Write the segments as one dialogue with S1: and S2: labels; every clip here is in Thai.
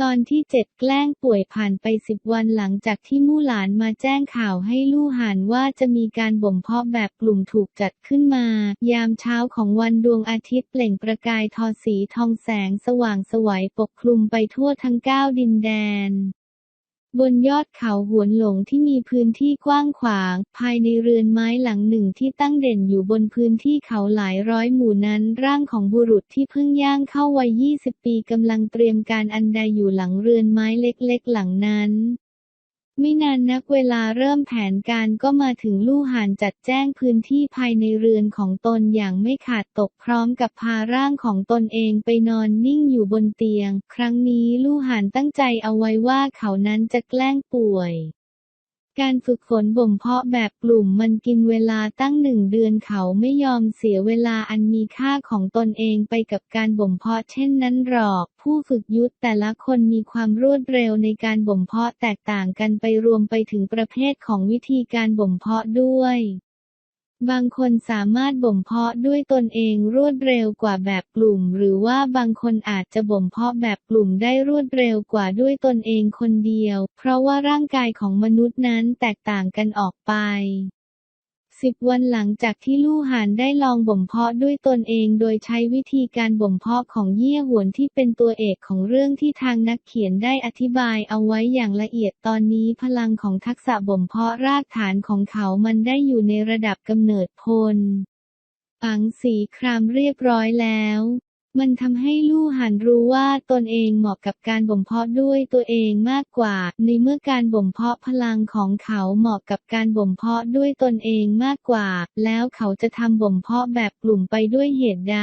S1: ตอนที่เจ็ดแกล้งป่วยผ่านไปสิบวันหลังจากที่มู่หลานมาแจ้งข่าวให้ลู่หานว่าจะมีการบ่มเพาะแบบกลุ่มถูกจัดขึ้นมา ยามเช้าของวันดวงอาทิตย์เปล่งประกายทอสีทองแสงสว่างสวัยปกคลุมไปทั่วทั้งเก้าดินแดน บนยอดเขาหวนหลงที่มีพื้นที่กว้างขวาง ภายในเรือนไม้หลังหนึ่งที่ตั้งเด่นอยู่บนพื้นที่เขาหลายร้อยหมู่นั้น ร่างของบุรุษที่เพิ่งย่างเข้าวัย 20 ปีกำลังเตรียมการอันใดอยู่หลังเรือนไม้เล็กๆ หลังนั้น ไม่นานนักเวลาเริ่มแผนการก็มาถึงลู่หานจัดแจ้งพื้นที่ภายในเรือนของตนอย่างไม่ขาดตกพร้อมกับพาร่างของตนเองไปนอนนิ่งอยู่บนเตียง ครั้งนี้ลู่หานตั้งใจเอาไว้ว่าเขานั้นจะแกล้งป่วย การฝึกฝนบ่มเพาะแบบกลุ่มมันกินเวลาตั้งหนึ่งเดือนเขาไม่ยอมเสียเวลาอันมีค่าของตนเองไปกับการบ่มเพาะเช่นนั้นหรอก ผู้ฝึกยุทธแต่ละคนมีความรวดเร็วในการบ่มเพาะแตกต่างกันไปรวมไปถึงประเภทของวิธีการบ่มเพาะด้วย บางคนสามารถบ่มเพาะด้วยตนเองรวดเร็วกว่าแบบกลุ่ม หรือว่าบางคนอาจจะบ่มเพาะแบบกลุ่มได้รวดเร็วกว่าด้วยตนเองคนเดียว เพราะว่าร่างกายของมนุษย์นั้นแตกต่างกันออกไป สิบวันหลังจากที่ลู่หานได้ลองบ่มเพาะด้วยตนเองโดยใช้วิธีการบ่มเพาะของเยี่ยหวนที่เป็นตัวเอกของเรื่องที่ทางนักเขียนได้อธิบายเอาไว้อย่างละเอียดตอนนี้พลังของทักษะบ่มเพาะรากฐานของเขามันได้อยู่ในระดับกำเนิดพล ปังสีครามเรียบร้อยแล้ว มันทำให้ลู่หันรู้ว่าตนเองเหมาะกับการบ่มเพาะด้วยตัวเองมากกว่า ในเมื่อการบ่มเพาะพลังของเขาเหมาะกับการบ่มเพาะด้วยตนเองมากกว่า แล้วเขาจะทำบ่มเพาะแบบกลุ่มไปด้วยเหตุใด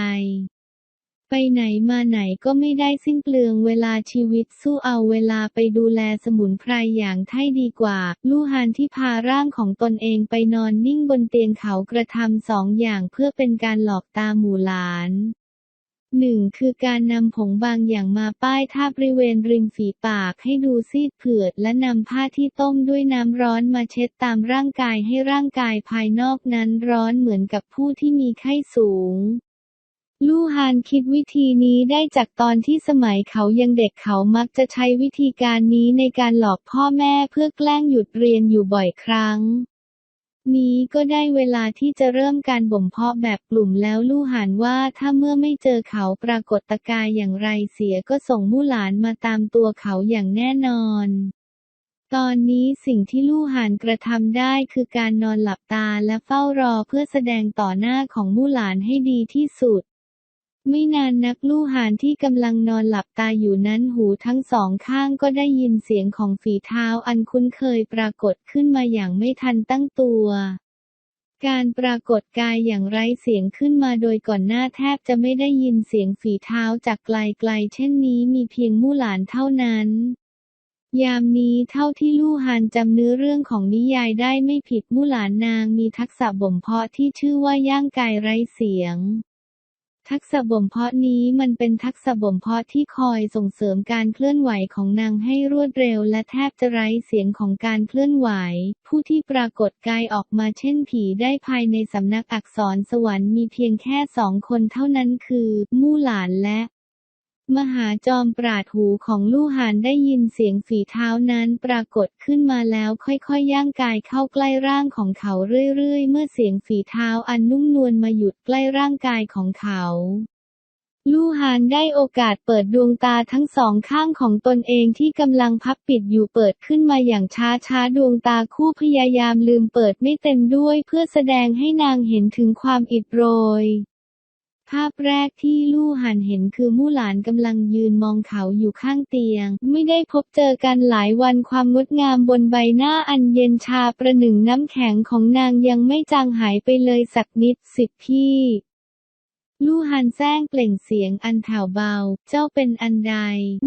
S1: ไปไหนมาไหนก็ไม่ได้สิ้นเปลืองเวลาชีวิตสู้เอาเวลาไปดูแลสมุนไพรอย่างไท่ดีกว่า ลู่ฮานที่พาร่างของตนเองไปนอนนิ่งบนเตียงเขากระทำสองอย่างเพื่อเป็นการหลอกตาหมู่หลาน หนึ่งคือการนำผงบางอย่างมาป้ายท่าบริเวณริมฝีปากให้ดูซีดเผือด และนำผ้าที่ต้มด้วยน้ำร้อนมาเช็ดตามร่างกายให้ร่างกายภายนอกนั้นร้อนเหมือนกับผู้ที่มีไข้สูง ลู่ฮานคิดวิธีนี้ได้จากตอนที่สมัยเขายังเด็กเขามักจะใช้วิธีการนี้ในการหลอกพ่อแม่เพื่อแกล้งหยุดเรียนอยู่บ่อยครั้ง นี้ก็ได้เวลาที่จะเริ่มการบ่มเพาะแบบกลุ่มแล้วลู่หานว่าถ้าเมื่อไม่เจอเขาปรากฏตกายอย่างไรเสียก็ส่งมู่หลานมาตามตัวเขาอย่างแน่นอนตอนนี้สิ่งที่ลู่หานกระทำได้คือการนอนหลับตาและเฝ้ารอเพื่อแสดงต่อหน้าของมู่หลานให้ดีที่สุด ไม่นานนักลู่หานที่กำลังนอนหลับตาอยู่นั้นหูทั้งสองข้างก็ได้ยินเสียงของฝีเท้าอันคุ้นเคยปรากฏขึ้นมาอย่างไม่ทันตั้งตัว การปรากฏกายอย่างไร้เสียงขึ้นมาโดยก่อนหน้าแทบจะไม่ได้ยินเสียงฝีเท้าจากไกลๆเช่นนี้มีเพียงมู่หลานเท่านั้นยามนี้เท่าที่ลู่ฮานจำเนื้อเรื่องของนิยายได้ไม่ผิดมู่หลานนางมีทักษะบ่มเพาะที่ชื่อว่าย่างกายไร้เสียง ทักษะบ่มเพาะนี้มันเป็นทักษะบ่มเพาะที่คอยส่งเสริมการเคลื่อนไหวของนางให้รวดเร็วและแทบจะไร้เสียงของการเคลื่อนไหว ผู้ที่ปรากฏกายออกมาเช่นผีได้ภายในสำนักอักษรสวรรค์มีเพียงแค่สองคนเท่านั้นคือ มู่หลานและ มหาจอมปราดหูของลู่หานได้ยินเสียงฝีเท้านั้นปรากฏขึ้นมาแล้วค่อยๆย่างกายเข้าใกล้ร่างของเขาเรื่อยๆ เมื่อเสียงฝีเท้าอันนุ่มนวลมาหยุดใกล้ร่างกายของเขาลู่ฮานได้โอกาสเปิดดวงตาทั้งสองข้างของตนเองที่กำลังพับปิดอยู่เปิดขึ้นมาอย่างช้าๆดวงตาคู่พยายามลืมเปิดไม่เต็มด้วยเพื่อแสดงให้นางเห็นถึงความอิดโรย ภาพแรกที่ลู่หันเห็นคือมู่หลานกำลังยืนมองเขาอยู่ข้างเตียง ไม่ได้พบเจอกันหลายวันความงดงามบนใบหน้าอันเย็นชาประหนึ่งน้ำแข็งของนางยังไม่จางหายไปเลยสักนิดสิบพี่ลู่ฮันแซงเปล่งเสียงอันแผ่วเบา เจ้าเป็นอันใด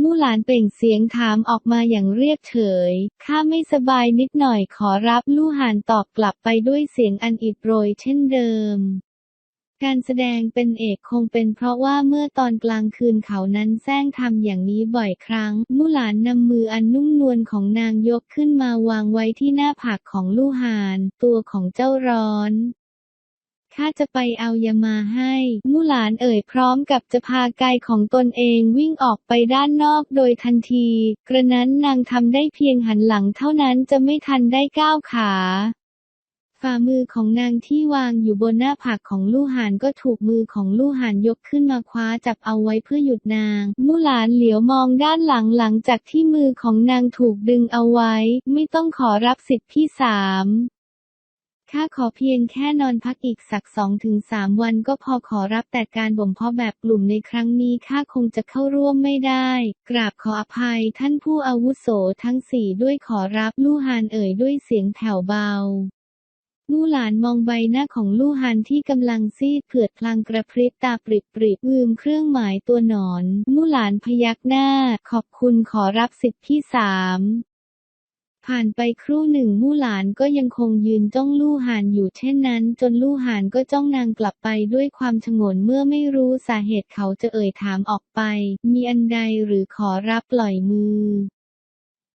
S1: มู่หลานเปล่งเสียงถามออกมาอย่างเรียบเฉย ข้าไม่สบายนิดหน่อยขอรับ ลู่หานตอบกลับไปด้วยเสียงอันอิดโรยเช่นเดิม การแสดงเป็นเอกคงเป็นเพราะว่าเมื่อตอนกลางคืนเขานั้นแซงทำอย่างนี้บ่อยครั้ง มู่หลานนำมืออันนุ่มนวลของนางยกขึ้นมาวางไว้ที่หน้าผากของลู่หาน ตัวของเจ้าร้อนข้าจะไปเอายามาให้ มู่หลานเอ่ยพร้อมกับจะพาไกของตนเองวิ่งออกไปด้านนอกโดยทันที กระนั้นนางทำได้เพียงหันหลังเท่านั้นจะไม่ทันได้ก้าวขา ฝ่ามือของนางที่วางอยู่บนหน้าผากของลู่หานก็ถูกมือของลู่หานยกขึ้นมาคว้าจับเอาไว้เพื่อหยุดนางมู่หลานเหลียวมองด้านหลังหลังจากที่มือของนางถูกดึงเอาไว้ ไม่ต้องขอรับสิทธิ์พี่สามข้าขอเพียงแค่นอนพักอีกสักสองถึงสามวันก็พอขอรับแต่การบ่มเพาะแบบกลุ่มในครั้งนี้ข้าคงจะเข้าร่วมไม่ได้ กราบขออภัยท่านผู้อาวุโสทั้งสี่ด้วยขอรับลู่ฮานเอ่ยด้วยเสียงแผ่วเบา มู่หลานมองใบหน้าของลู่ฮันที่กำลังซีดเผือดพลางกระพริบตาปริบปริบลืมเครื่องหมายตัวหนอน มู่หลานพยักหน้า ขอบคุณขอรับสิทธิ์พี่สามผ่านไปครู่หนึ่งมู่หลานก็ยังคงยืนจ้องลู่หานอยู่เช่นนั้น จนลู่หานก็จ้องนางกลับไปด้วยความชงนเมื่อไม่รู้สาเหตุเขาจะเอ่ยถามออกไป มีอันใดหรือขอรับปล่อยมือ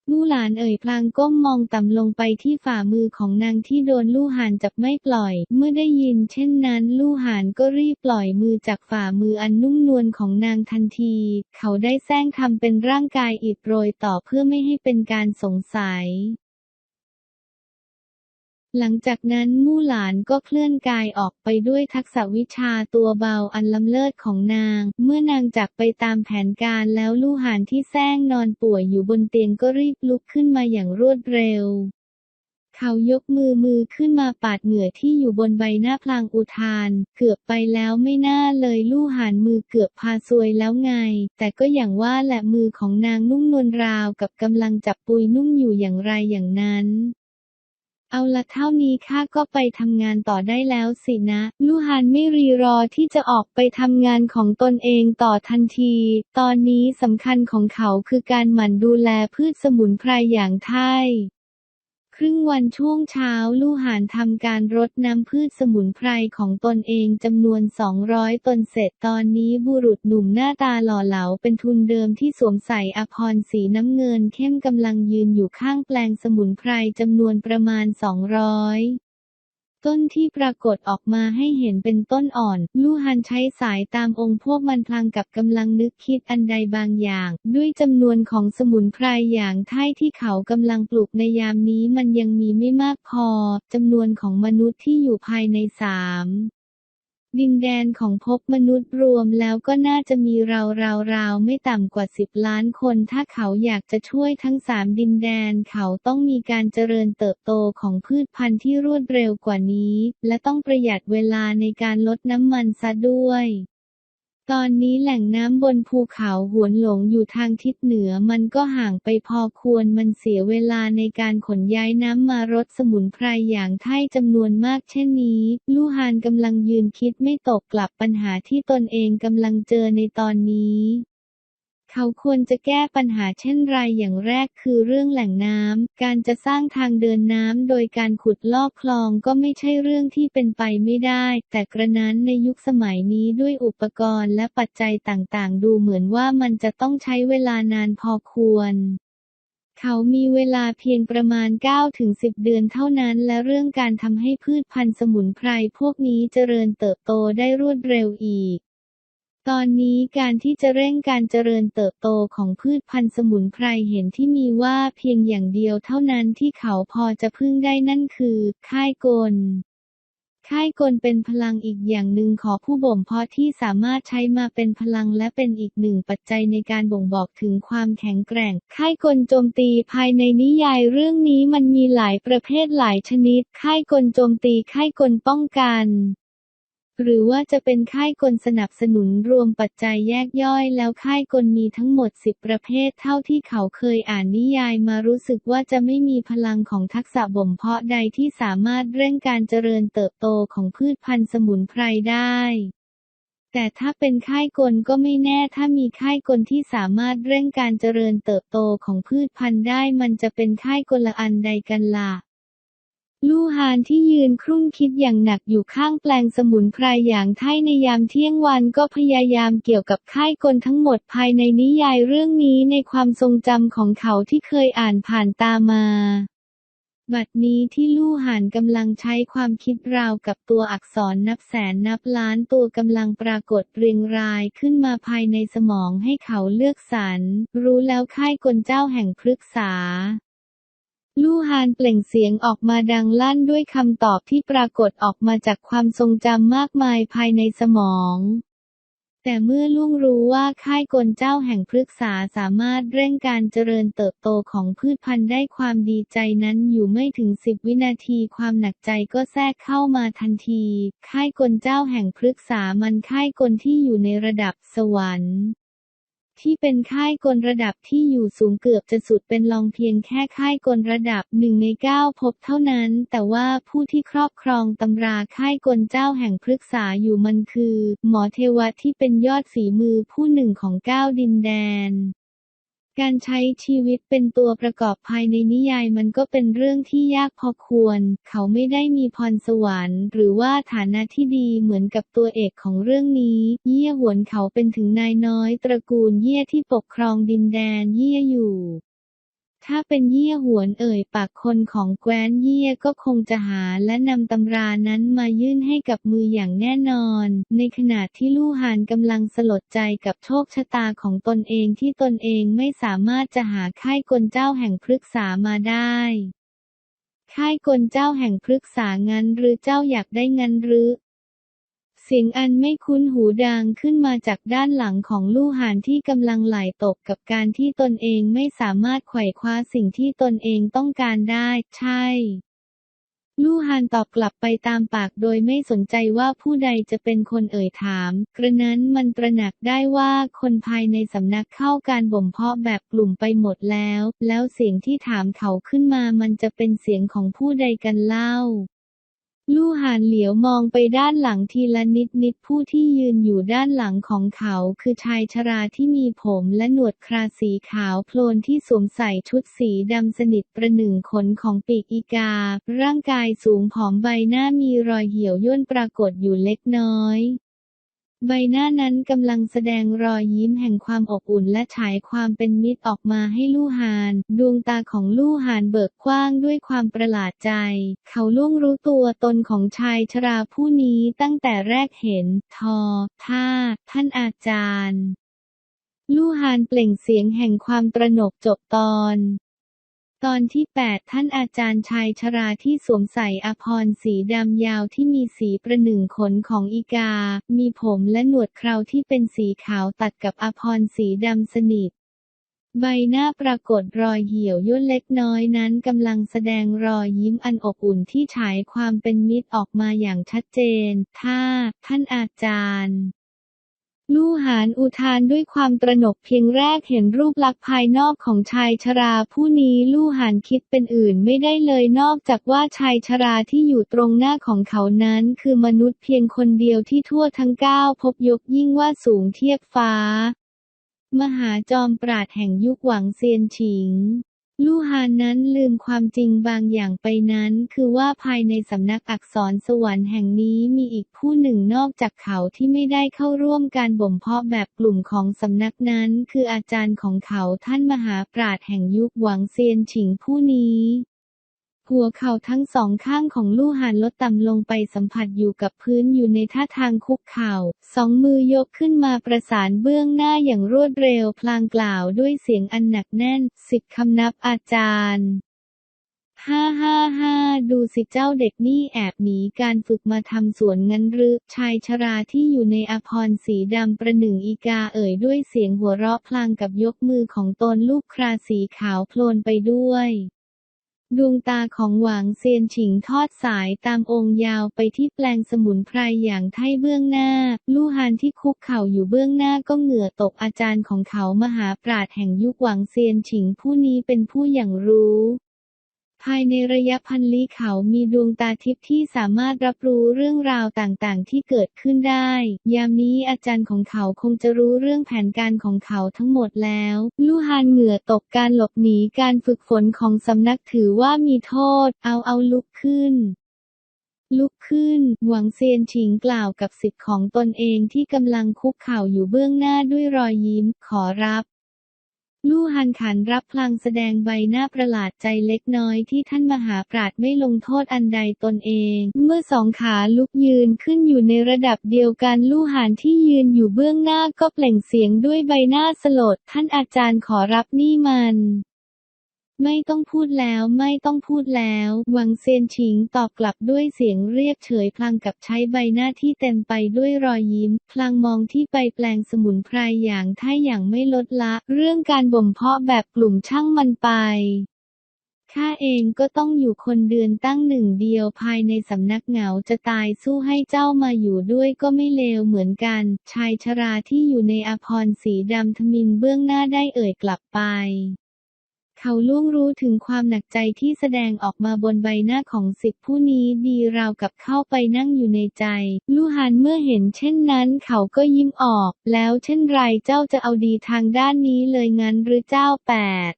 S1: ลู่หลานเอ่ยพลางก้มมองต่ำลงไปที่ฝ่ามือของนางที่โดนลู่หานจับไม่ปล่อย เมื่อได้ยินเช่นนั้นลู่หานก็รีบปล่อยมือจากฝ่ามืออันนุ่มนวลของนางทันที เขาได้แซงทำเป็นร่างกายอิดโรยต่อเพื่อไม่ให้เป็นการสงสัย หลังจากนั้นมู่หลานก็เคลื่อนกายออกไปด้วยทักษะวิชาตัวเบาอันล้ำเลิศของนาง เมื่อนางจากไปตามแผนการแล้วลู่หานที่แซงนอนป่วยอยู่บนเตียงก็รีบลุกขึ้นมาอย่างรวดเร็ว เขายกมือมือขึ้นมาปาดเหงื่อที่อยู่บนใบหน้าพลางอุทาน เกือบไปแล้วไม่น่าเลยลู่หานมือเกือบพาซวยแล้วไง แต่ก็อย่างว่าแหละมือของนางนุ่มนวลราวกับกำลังจับปุยนุ่มอยู่อย่างไรอย่างนั้น เอาละเท่านี้ข้าก็ไปทำงานต่อได้แล้วสินะ ลูฮานไม่รีรอที่จะออกไปทำงานของตนเองต่อทันที ตอนนี้สำคัญของเขาคือการหมั่นดูแลพืชสมุนไพรอย่างไทย ครึ่งวันช่วงเช้าลู่หานทำการรดน้ำพืชสมุนไพรของตนเองจำนวน 200 ตนเสร็จตอนนี้บุรุษหนุ่มหน้าตาหล่อเหลาเป็นทุนเดิมที่สวมใส่อภรณ์สีน้ำเงินเข้มกำลังยืนอยู่ข้างแปลงสมุนไพรจำนวนประมาณ 200 ต้นที่ปรากฏออกมาให้เห็นเป็นต้นอ่อน ลู่ฮันใช้สายตามองค์พวกมันพลางกับกำลังนึกคิดอันใดบางอย่าง ด้วยจำนวนของสมุนไพรอย่างไท่ที่เขากำลังปลูกในยามนี้มันยังมีไม่มากพอจำนวนของมนุษย์ที่อยู่ภายในสาม ดินแดนของภพมนุษย์รวมแล้วก็น่าจะมีราวๆๆไม่ต่ำกว่าสิบล้านคน ถ้าเขาอยากจะช่วยทั้งสามดินแดนเขาต้องมีการเจริญเติบโตของพืชพันธุ์ที่รวดเร็วกว่านี้ และต้องประหยัดเวลาในการลดน้ำมันซะด้วย ตอนนี้แหล่งน้ำบนภูเขาหวนหลงอยู่ทางทิศเหนือมันก็ห่างไปพอควรมันเสียเวลาในการขนย้ายน้ำมารดสมุนไพรอย่างไท่จำนวนมากเช่นนี้ ลู่ฮานกำลังยืนคิดไม่ตกกลับปัญหาที่ตนเองกำลังเจอในตอนนี้ เขาควรจะแก้ปัญหาเช่นไรอย่างแรกคือเรื่องแหล่งน้ำ การจะสร้างทางเดินน้ำโดยการขุดลอกคลองก็ไม่ใช่เรื่องที่เป็นไปไม่ได้ แต่กระนั้นในยุคสมัยนี้ด้วยอุปกรณ์และปัจจัยต่างๆ ดูเหมือนว่ามันจะต้องใช้เวลานานพอควรเขามีเวลาเพียงประมาณ 9-10 เดือนเท่านั้น และเรื่องการทำให้พืชพันธุ์สมุนไพรพวกนี้เจริญเติบโตได้รวดเร็วอีก ตอนนี้การที่จะเร่งการเจริญเติบโตของพืชพันธุ์สมุนไพรเห็นที่มีว่าเพียงอย่างเดียวเท่านั้นที่เขาพอจะพึ่งได้นั่นคือ ค่ายกล ค่ายกลเป็นพลังอีกอย่างหนึ่งของผู้บ่มเพาะที่สามารถใช้มาเป็นพลังและเป็นอีกหนึ่งปัจจัยในการบ่งบอกถึงความแข็งแกร่ง ค่ายกลโจมตีภายในนิยายเรื่องนี้มันมีหลายประเภทหลายชนิด ค่ายกลโจมตีค่ายกลป้องกัน หรือว่าจะเป็นค่ายกลสนับสนุนรวมปัจจัยแยกย่อยแล้วค่ายกลมีทั้งหมด 10 ประเภทเท่าที่เขาเคยอ่านนิยายมารู้สึกว่าจะไม่มีพลังของทักษะบ่มเพาะใดที่สามารถเร่งการเจริญเติบโตของพืชพันธุ์สมุนไพรได้แต่ถ้าเป็นค่ายกลก็ไม่แน่ถ้ามีค่ายกลที่สามารถเร่งการเจริญเติบโตของพืชพันธุ์ได้มันจะเป็นค่ายกลละอันใดกันล่ะ ลู่ฮานที่ยืนครุ่นคิดอย่างหนักอยู่ข้างแปลงสมุนไพรอย่างไท่ในยามเที่ยงวันก็พยายามเกี่ยวกับค่ายกลทั้งหมดภายในนิยายเรื่องนี้ในความทรงจำของเขาที่เคยอ่านผ่านตามา บัดนี้ที่ลู่หานกำลังใช้ความคิดราวกับตัวอักษรนับแสนนับล้านตัวกำลังปรากฏเรียงรายขึ้นมาภายในสมองให้เขาเลือกสรรรู้แล้วค่ายกลเจ้าแห่งพฤกษา ลู่ฮานเปล่งเสียงออกมาดังลั่นด้วยคำตอบที่ปรากฏออกมาจากความทรงจำมากมายภายในสมอง แต่เมื่อลุงรู้ว่าค่ายกลเจ้าแห่งพฤกษาสามารถเร่งการเจริญเติบโตของพืชพันธุ์ได้ความดีใจนั้นอยู่ไม่ถึงสิบวินาทีความหนักใจก็แทรกเข้ามาทันที ค่ายกลเจ้าแห่งพฤกษามันค่ายกลที่อยู่ในระดับสวรรค์ ที่เป็นค่ายกลระดับที่อยู่สูงเกือบจะสุดเป็นรองเพียงแค่ค่ายกลระดับหนึ่งในเก้าพบเท่านั้น แต่ว่าผู้ที่ครอบครองตำราค่ายกลเจ้าแห่งพฤกษาอยู่มันคือ หมอเทวะที่เป็นยอดฝีมือผู้หนึ่งของเก้าดินแดน การใช้ชีวิตเป็นตัวประกอบภายในนิยายมันก็เป็นเรื่องที่ยากพอควร เขาไม่ได้มีพรสวรรค์ หรือว่าฐานะที่ดีเหมือนกับตัวเอกของเรื่องนี้ เยี่ยหวนเขาเป็นถึงนายน้อยตระกูลเยี่ยที่ปกครองดินแดนเยี่ยอยู่ ถ้าเป็นเยี่ยหวนเอ่ยปากคนของแคว้นเยี่ยก็คงจะหาและนำตำรานั้นมายื่นให้กับมืออย่างแน่นอน ในขณะที่ลู่หานกำลังสลดใจกับโชคชะตาของตนเองที่ตนเองไม่สามารถจะหาค่ายกลเจ้าแห่งพฤกษามาได้ค่ายกลเจ้าแห่งพฤกษางั้นหรือเจ้าอยากได้งั้นหรือ เสียงอันไม่คุ้นหูดังขึ้นมาจากด้านหลังของลู่หานที่กำลังไหลตกกับการที่ตนเองไม่สามารถไขว่คว้าสิ่งที่ตนเองต้องการได้ ใช่ลู่ฮานตอบกลับไปตามปากโดยไม่สนใจว่าผู้ใดจะเป็นคนเอ่ยถาม กระนั้นมันตระหนักได้ว่าคนภายในสำนักเข้าการบ่มเพาะแบบกลุ่มไปหมดแล้ว แล้วเสียงที่ถามเขาขึ้นมามันจะเป็นเสียงของผู้ใดกันเล่า ลู่หานเหลียวมองไปด้านหลังทีละนิดนิดผู้ที่ยืนอยู่ด้านหลังของเขาคือชายชราที่มีผมและหนวดคราสีขาวโพลนที่สวมใส่ชุดสีดำสนิทประหนึ่งขนของปีกอีกา ร่างกายสูงผอมใบหน้ามีรอยเหี่ยวย่นปรากฏอยู่เล็กน้อย ใบหน้านั้นกำลังแสดงรอยยิ้มแห่งความอบอุ่นและฉายความเป็นมิตรออกมาให้ลู่หาน ดวงตาของลู่หานเบิกกว้างด้วยความประหลาดใจ เขาล่วงรู้ตัวตนของชายชราผู้นี้ตั้งแต่แรกเห็น ทอ ท่า ท่านอาจารย์ ลู่หานเปล่งเสียงแห่งความตระหนกจบตอน ตอนที่ 8 ท่านอาจารย์ชายชราที่สวมใส่อภรณ์สีดำยาวที่มีสีประหนึ่งขนของอีกา มีผมและหนวดเคราที่เป็นสีขาวตัดกับอภรณ์สีดำสนิท ใบหน้าปรากฏรอยเหี่ยวย่นเล็กน้อยนั้นกำลังแสดงรอยยิ้มอันอบอุ่นที่ฉายความเป็นมิตรออกมาอย่างชัดเจน ถ้า ท่านอาจารย์ ลู่หานอุทานด้วยความตระหนกเพียงแรกเห็นรูปลักษณ์ภายนอกของชายชราผู้นี้ลู่หานคิดเป็นอื่นไม่ได้เลยนอกจากว่าชายชราที่อยู่ตรงหน้าของเขานั้น คือมนุษย์เพียงคนเดียวที่ทั่วทั้งเก้าพบยกยิ่งว่าสูงเทียบฟ้า มหาจอมปราดแห่งยุคหวังเซียนฉิง ลู่ฮานนั้นลืมความจริงบางอย่างไปนั้น คือว่าภายในสำนักอักษรสวรรค์แห่งนี้มีอีกผู้หนึ่งนอกจากเขาที่ไม่ได้เข้าร่วมการบ่มเพาะแบบกลุ่มของสำนักนั้น คืออาจารย์ของเขาท่านมหาปราดแห่งยุคหวังเซียนฉิงผู้นี้ หัวเข่าทั้งสองข้างของลู่หานลดต่ำลงไปสัมผัสอยู่กับพื้นอยู่ในท่าทางคุกเข่า สองมือยกขึ้นมาประสานเบื้องหน้าอย่างรวดเร็วพลางกล่าวด้วยเสียงอันหนักแน่น สิบคำนับอาจารย์ฮ่าฮ่าฮ่าดูสิเจ้าเด็กนี่แอบหนีการฝึกมาทำสวนงั้นหรือ ชายชราที่อยู่ในอภรณ์สีดำประหนึ่งอีกาเอ่ยด้วยเสียงหัวเราะพลางกับยกมือของตนลูกคราสีขาวโพลนไปด้วย ดวงตาของหวางเซียนฉิงทอดสายตามองค์ยาวไปที่แปลงสมุนไพรอย่างไท่เบื้องหน้า ลู่ฮานที่คุกเข่าอยู่เบื้องหน้าก็เหงื่อตกอาจารย์ของเขามหาปราดแห่งยุคหวังเซียนฉิงผู้นี้เป็นผู้อย่างรู้ ภายในระยะพันลี้เขามีดวงตาทิพย์ที่สามารถรับรู้เรื่องราวต่างๆ ที่เกิดขึ้นได้ ยามนี้อาจารย์ของเขาคงจะรู้เรื่องแผนการของเขาทั้งหมดแล้ว ลู่ฮานเหงื่อตกการหลบหนีการฝึกฝนของสำนักถือว่ามีโทษ เอาเอาลุกขึ้นลุกขึ้น หวังเซียนฉิงกล่าวกับสิทธิ์ของตนเองที่กำลังคุกเข่าอยู่เบื้องหน้าด้วยรอยยิ้ม ขอรับ ลู่ฮันขานรับพลังแสดงใบหน้าประหลาดใจเล็กน้อยที่ท่านมหาปราชญ์ไม่ลงโทษอันใดตนเอง เมื่อสองขาลุกยืนขึ้นอยู่ในระดับเดียวกันลู่หันที่ยืนอยู่เบื้องหน้าก็เปล่งเสียงด้วยใบหน้าสลด ท่านอาจารย์ขอรับนี่มัน ไม่ต้องพูดแล้วไม่ต้องพูดแล้ว หวังเซียนฉิงตอบกลับด้วยเสียงเรียบเฉยพลางกับใช้ใบหน้าที่เต็มไปด้วยรอยยิ้ม พลางมองที่ใบแปลงสมุนไพรอย่างท่าอย่างไม่ลดละ เรื่องการบ่มเพาะแบบกลุ่มช่างมันไปข้าเองก็ต้องอยู่คนเดือนตั้งหนึ่งเดียวภายในสำนักเหงาจะตายสู้ให้เจ้ามาอยู่ด้วยก็ไม่เลวเหมือนกัน ชายชราที่อยู่ในอภรสีดำทมินเบื้องหน้าได้เอ่ยกลับไป เขาล่วงรู้ถึงความหนักใจที่แสดงออกมาบนใบหน้าของสิทธิผู้นี้ดีราวกับเข้าไปนั่งอยู่ในใจ ลู่หานเมื่อเห็นเช่นนั้นเขาก็ยิ้มออก แล้วเช่นไรเจ้าจะเอาดีทางด้านนี้เลยงั้นหรือเจ้าแปด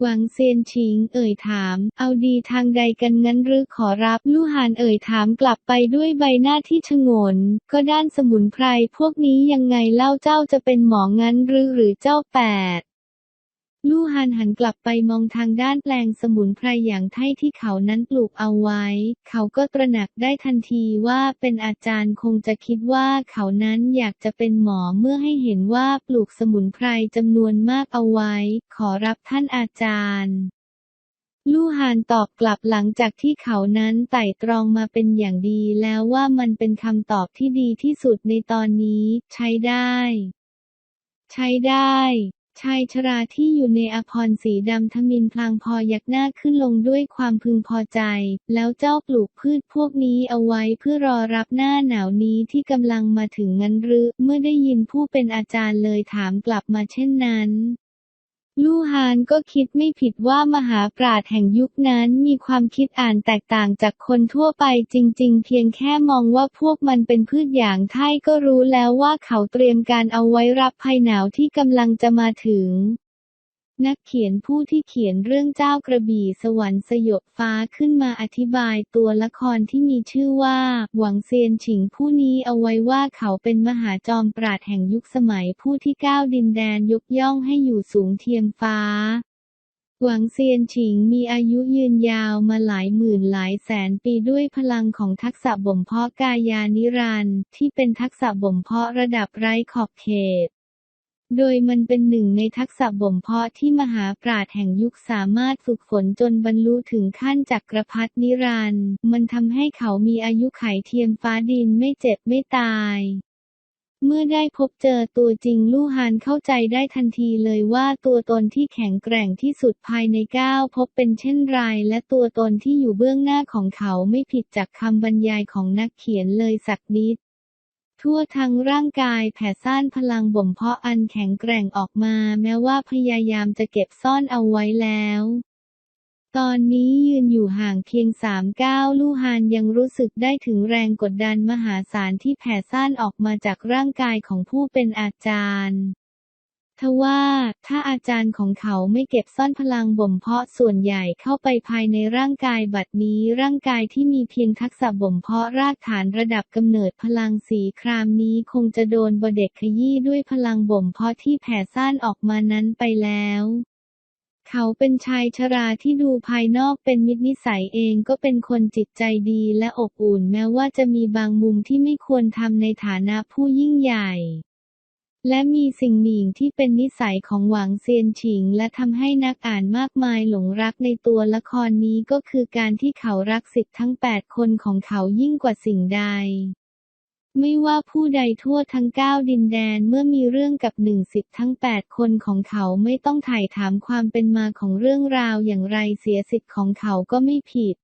S1: หวังเซียนชิงเอ่ยถาม เอาดีทางใดกันงั้นหรือขอรับลู่หานเอ่ยถามกลับไปด้วยใบหน้าที่ชงน ก็ด้านสมุนไพรพวกนี้ยังไงเล่าเจ้าจะเป็นหมองั้นหรือหรือเจ้าแปด ลู่ฮันหันกลับไปมองทางด้านแปลงสมุนไพรอย่างไท่ที่เขานั้นปลูกเอาไว้ เขาก็ตระหนักได้ทันทีว่าเป็นอาจารย์คงจะคิดว่าเขานั้นอยากจะเป็นหมอเมื่อให้เห็นว่าปลูกสมุนไพรจำนวนมากเอาไว้ ขอรับท่านอาจารย์ลู่ฮานตอบกลับหลังจากที่เขานั้นไต่ตรองมาเป็นอย่างดีแล้วว่ามันเป็นคำตอบที่ดีที่สุดในตอนนี้ ใช้ได้ ใช้ได้ ชายชราที่อยู่ในอภรณ์สีดำทมินพลางพอยักหน้าขึ้นลงด้วยความพึงพอใจ แล้วเจ้าปลูกพืชพวกนี้เอาไว้เพื่อรอรับหน้าหนาวนี้ที่กำลังมาถึงงั้นหรือ เมื่อได้ยินผู้เป็นอาจารย์เลยถามกลับมาเช่นนั้น ลู่ฮานก็คิดไม่ผิดว่ามหาปราชญ์แห่งยุคนั้นมีความคิดอ่านแตกต่างจากคนทั่วไปจริง ๆ เพียงแค่มองว่าพวกมันเป็นพืชอย่างไท่ก็รู้แล้วว่าเขาเตรียมการเอาไว้รับภัยหนาวที่กำลังจะมาถึง นักเขียนผู้ที่เขียนเรื่องเจ้ากระบี่สวรรค์สยบฟ้าขึ้นมาอธิบายตัวละครที่มีชื่อว่า หวังเซียนฉิงผู้นี้เอาไว้ว่าเขาเป็นมหาจอมปราดแห่งยุคสมัยผู้ที่ก้าวดินแดนยกย่องให้อยู่สูงเทียมฟ้าหวังเซียนฉิงมีอายุยืนยาวมาหลายหมื่นหลายแสนปีด้วยพลังของทักษะบ่มเพาะกายานิรันดร์ที่เป็นทักษะบ่มเพาะระดับไร้ขอบเขต โดยมันเป็นหนึ่งในทักษะบ่มเพาะที่มหาปราชญ์แห่งยุคสามารถฝึกฝนจนบรรลุถึงขั้นจักรพรรดินิรันดร์มันทำให้เขามีอายุไขเทียมฟ้าดินไม่เจ็บไม่ตายเมื่อได้พบเจอตัวจริงลู่ฮานเข้าใจได้ทันทีเลยว่าตัวตนที่แข็งแกร่งที่สุดภายในก้าวพบเป็นเช่นไรและตัวตนที่อยู่เบื้องหน้าของเขาไม่ผิดจากคำบรรยายของนักเขียนเลยสักนิด ทั่วทั้งร่างกายแผ่ซ่านพลังบ่มเพาะอันแข็งแกร่งออกมา แม้ว่าพยายามจะเก็บซ่อนเอาไว้แล้ว ตอนนี้ยืนอยู่ห่างเพียงสามก้าวลู่ฮานยังรู้สึกได้ถึงแรงกดดันมหาศาลที่แผ่ซ่านออกมาจากร่างกายของผู้เป็นอาจารย์ ทว่า ถ้าอาจารย์ของเขาไม่เก็บซ่อนพลังบ่มเพาะส่วนใหญ่เข้าไปภายในร่างกายบัดนี้ร่างกายที่มีเพียงทักษะบ่มเพาะรากฐานระดับกำเนิดพลังสีครามนี้คงจะโดนบเด็กขยี้ด้วยพลังบ่มเพาะที่แผ่ซ่านออกมานั้นไปแล้วเขาเป็นชายชราที่ดูภายนอกเป็นมิตรนิสัยเองก็เป็นคนจิตใจดีและอบอุ่นแม้ว่าจะมีบางมุมที่ไม่ควรทำในฐานะผู้ยิ่งใหญ่ และมีสิ่งหนึ่งที่เป็นนิสัยของหวังเซียนฉิง และทำให้นักอ่านมากมายหลงรักในตัวละครนี้ก็คือการที่เขารักสิทธิ์ทั้ง 8 คนของเขายิ่งกว่าสิ่งใด ไม่ว่าผู้ใดทั่วทั้งเก้าดินแดนเมื่อมีเรื่องกับหนึ่งสิทธิ์ทั้ง 8 คนของเขาไม่ต้องถ่ายถามความเป็นมาของเรื่องราวอย่างไรเสียสิทธิ์ของเขาก็ไม่ผิด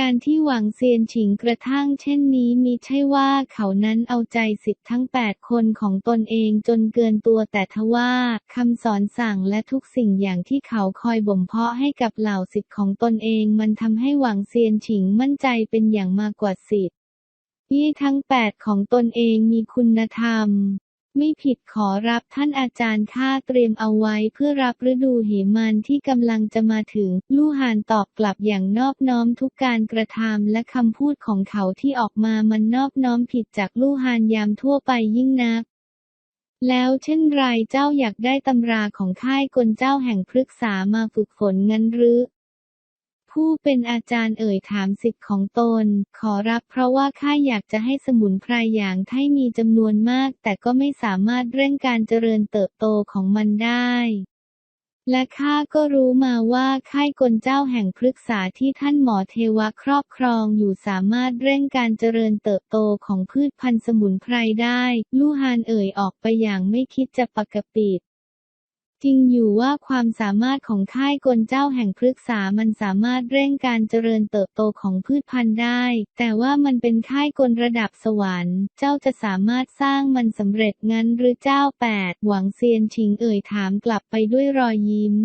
S1: การที่หวังเซียนฉิงกระทั่งเช่นนี้มิใช่ว่าเขานั้นเอาใจสิทธิ์ทั้ง 8 คนของตนเองจนเกินตัวแต่ทว่าคำสอนสั่งและทุกสิ่งอย่างที่เขาคอยบ่มเพาะให้กับเหล่าสิทธิ์ของตนเองมันทำให้หวังเซียนฉิงมั่นใจเป็นอย่างมากกว่าสิทธิ์ที่ทั้ง 8 ของตนเองมีคุณธรรม ไม่ผิดขอรับท่านอาจารย์ข้าเตรียมเอาไว้เพื่อรับฤดูเหมันที่กำลังจะมาถึง ลู่หานตอบกลับอย่างนอบน้อมทุกการกระทำและคำพูดของเขาที่ออกมามันนอบน้อมผิดจากลู่หานยามทั่วไปยิ่งนัก แล้วเช่นไรเจ้าอยากได้ตำราของค่ายกลเจ้าแห่งพฤกษามาฝึกฝนงั้นหรือ ผู้เป็นอาจารย์เอ่ยถามสิทธิ์ของตน ขอรับเพราะว่าข้าอยากจะให้สมุนไพรอย่างไทยมีจำนวนมาก แต่ก็ไม่สามารถเร่งการเจริญเติบโตของมันได้และข้าก็รู้มาว่าค่ายกลเจ้าแห่งพฤกษาที่ท่านหมอเทวะครอบครองอยู่สามารถเร่งการเจริญเติบโตของพืชพันธุ์สมุนไพรได้ ลู่ฮานเอ่ยออกไปอย่างไม่คิดจะปกปิด จริงอยู่ว่าความสามารถของค่ายกลเจ้าแห่งพฤกษามันสามารถเร่งการเจริญเติบโตของพืชพันธุ์ได้ แต่ว่ามันเป็นค่ายกลระดับสวรรค์ เจ้าจะสามารถสร้างมันสำเร็จงั้นหรือเจ้าแปดหวังเซียนชิงเอ่ยถามกลับไปด้วยรอยยิ้ม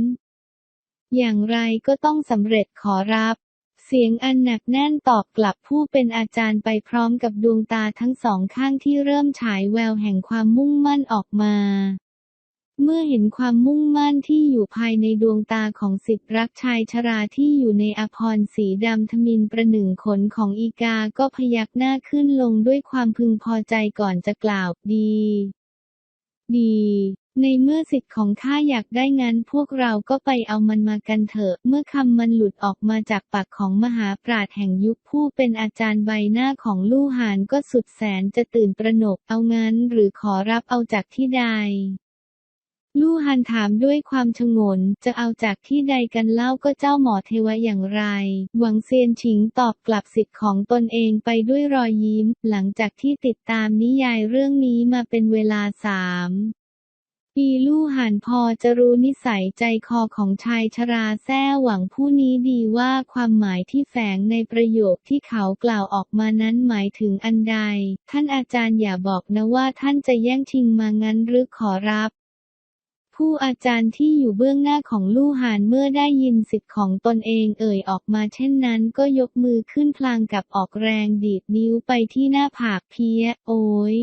S1: อย่างไรก็ต้องสำเร็จขอรับเสียงอันหนักแน่นตอบกลับผู้เป็นอาจารย์ไปพร้อมกับดวงตาทั้งสองข้างที่เริ่มฉายแววแห่งความมุ่งมั่นออกมา เมื่อเห็นความมุ่งมั่นที่อยู่ภายในดวงตาของสิทธิรักชายชราที่อยู่ในอภรณ์สีดำทมินประหนึ่งขนของอีกาก็พยักหน้าขึ้นลงด้วยความพึงพอใจก่อนจะกล่าว ดี ดี ในเมื่อสิทธิ์ของข้าอยากได้งั้นพวกเราก็ไปเอามันมากันเถอะ เมื่อคำมันหลุดออกมาจากปากของมหาปราชญ์แห่งยุคผู้เป็นอาจารย์ใบหน้าของลู่หานก็สุดแสนจะตื่นตระหนกเอางั้นหรือขอรับเอาจากที่ใด ลู่ฮันถามด้วยความชงน จะเอาจากที่ใดกันเล่าก็เจ้าหมอเทวะอย่างไร หวังเซียนฉิงตอบกลับสิทธิ์ของตนเองไปด้วยรอยยิ้ม หลังจากที่ติดตามนิยายเรื่องนี้มาเป็นเวลาสามปีลู่หันพอจะรู้นิสัยใจคอของชายชราแท้หวังผู้นี้ดีว่าความหมายที่แฝงในประโยคที่เขากล่าวออกมานั้นหมายถึงอันใด ท่านอาจารย์อย่าบอกนะว่าท่านจะแย่งชิงมางั้นหรือขอรับ ผู้อาจารย์ที่อยู่เบื้องหน้าของลู่หานเมื่อได้ยินสิทธิ์ของตนเองเอ่ยออกมาเช่นนั้นก็ยกมือขึ้นพลางกับออกแรงดีดนิ้วไปที่หน้าผากเพี้ย โอ้ย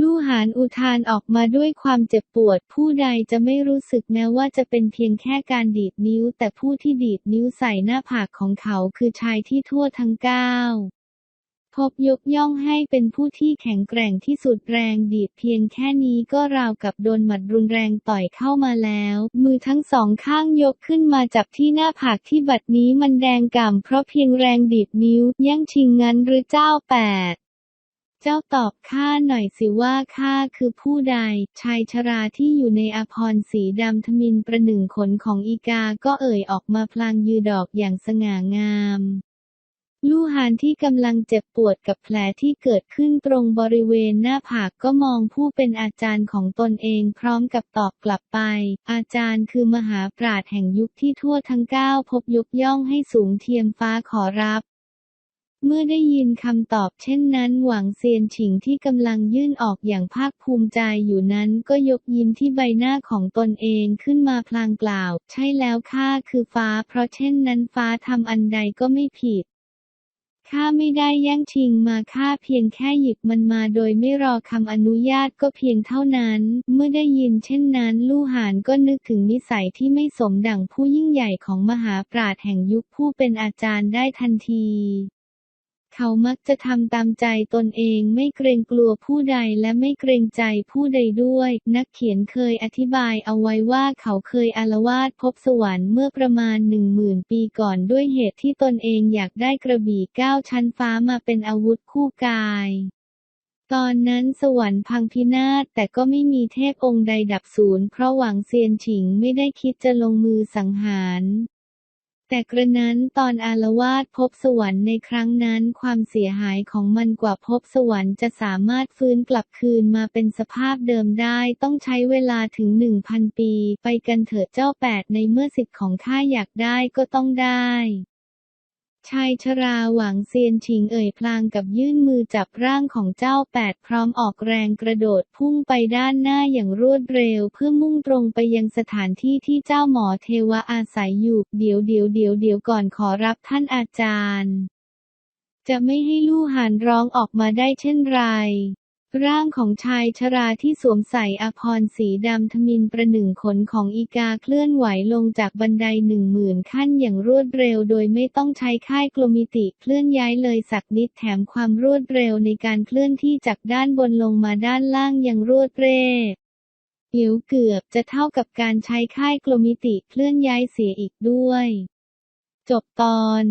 S1: ลู่หานอุทานออกมาด้วยความเจ็บปวด ผู้ใดจะไม่รู้สึกแม้ว่าจะเป็นเพียงแค่การดีดนิ้ว แต่ผู้ที่ดีดนิ้วใส่หน้าผากของเขาคือชายที่ทั่วทั้งเก้า พบยกย่องให้เป็นผู้ที่แข็งแกร่งที่สุดแรงดีดเพียงแค่นี้ก็ราวกับโดนหมัดรุนแรงต่อยเข้ามาแล้ว มือทั้งสองข้างยกขึ้นมาจับที่หน้าผากที่บัดนี้มันแดงก่ำเพราะเพียงแรงดีดนิ้วแย่งชิงงั้นหรือเจ้าแปดเจ้าตอบข้าหน่อยสิว่าข้าคือผู้ใด ชายชราที่อยู่ในอภรณ์สีดำทมินประหนึ่งขนของอีกาก็เอ่ยออกมาพลางยือดอกอย่างสง่างาม ลู่หานที่กำลังเจ็บปวดกับแผลที่เกิดขึ้นตรงบริเวณหน้าผากก็มองผู้เป็นอาจารย์ของตนเองพร้อมกับตอบกลับไป อาจารย์คือมหาปราชญ์แห่งยุคที่ทั่วทั้งเก้าพบยกย่องให้สูงเทียมฟ้าขอรับเมื่อได้ยินคำตอบเช่นนั้นหวังเซียนฉิงที่กำลังยื่นออกอย่างภาคภูมิใจอยู่นั้นก็ยกยิ้มที่ใบหน้าของตนเองขึ้นมาพลางกล่าว ใช่แล้วข้าคือฟ้า เพราะเช่นนั้นฟ้าทำอันใดก็ไม่ผิด ข้าไม่ได้แย่งชิงมาข้าเพียงแค่หยิบมันมาโดยไม่รอคำอนุญาตก็เพียงเท่านั้น เมื่อได้ยินเช่นนั้น ลู่หานก็นึกถึงนิสัยที่ไม่สมดั่งผู้ยิ่งใหญ่ของมหาปราชญ์แห่งยุคผู้เป็นอาจารย์ได้ทันที เขามักจะทำตามใจตนเองไม่เกรงกลัวผู้ใดและไม่เกรงใจผู้ใดด้วย นักเขียนเคยอธิบายเอาไว้ว่าเขาเคยอาละวาดพบสวรรค์เมื่อประมาณหนึ่งหมื่นปีก่อนด้วยเหตุที่ตนเองอยากได้กระบี่เก้าชั้นฟ้ามาเป็นอาวุธคู่กายตอนนั้นสวรรค์พังพินาศแต่ก็ไม่มีเทพองค์ใดดับศูนย์เพราะหวังเซียนฉิงไม่ได้คิดจะลงมือสังหาร แต่กระนั้นตอนอาลวาดพบสวรรค์ในครั้งนั้นความเสียหายของมันกว่าพบสวรรค์จะสามารถฟื้นกลับคืนมาเป็นสภาพเดิมได้ต้องใช้เวลาถึงหนึ่งพันปี ไปกันเถิดเจ้าแปดในเมื่อสิทธิ์ของข้าอยากได้ก็ต้องได้ ชายชราหวังเซียนชิงเอ่ยพลางกับยื่นมือจับร่างของเจ้าแปดพร้อมออกแรงกระโดดพุ่งไปด้านหน้าอย่างรวดเร็ว เพื่อมุ่งตรงไปยังสถานที่ที่เจ้าหมอเทวอาศัยอยู่ เดี๋ยวเดี๋ยวเดี๋ยวเดี๋ยวก่อนขอรับท่านอาจารย์ จะไม่ให้ลู่หานร้องออกมาได้เช่นไร ร่างของชายชราที่สวมใส่อภรณ์สีดำทมินประหนึ่งขนของอีกาเคลื่อนไหวลงจากบันไดหนึ่งหมื่นขั้นอย่างรวดเร็วโดยไม่ต้องใช้ค่ายกลมิติเคลื่อนย้ายเลยสักนิดแถมความรวดเร็วในการเคลื่อนที่จากด้านบนลงมาด้านล่างอยังรวดเร็วหิวเกือบจะเท่ากับการใช้ค่ายกลมิติเคลื่อนย้ายเสียอีกด้วย จบตอน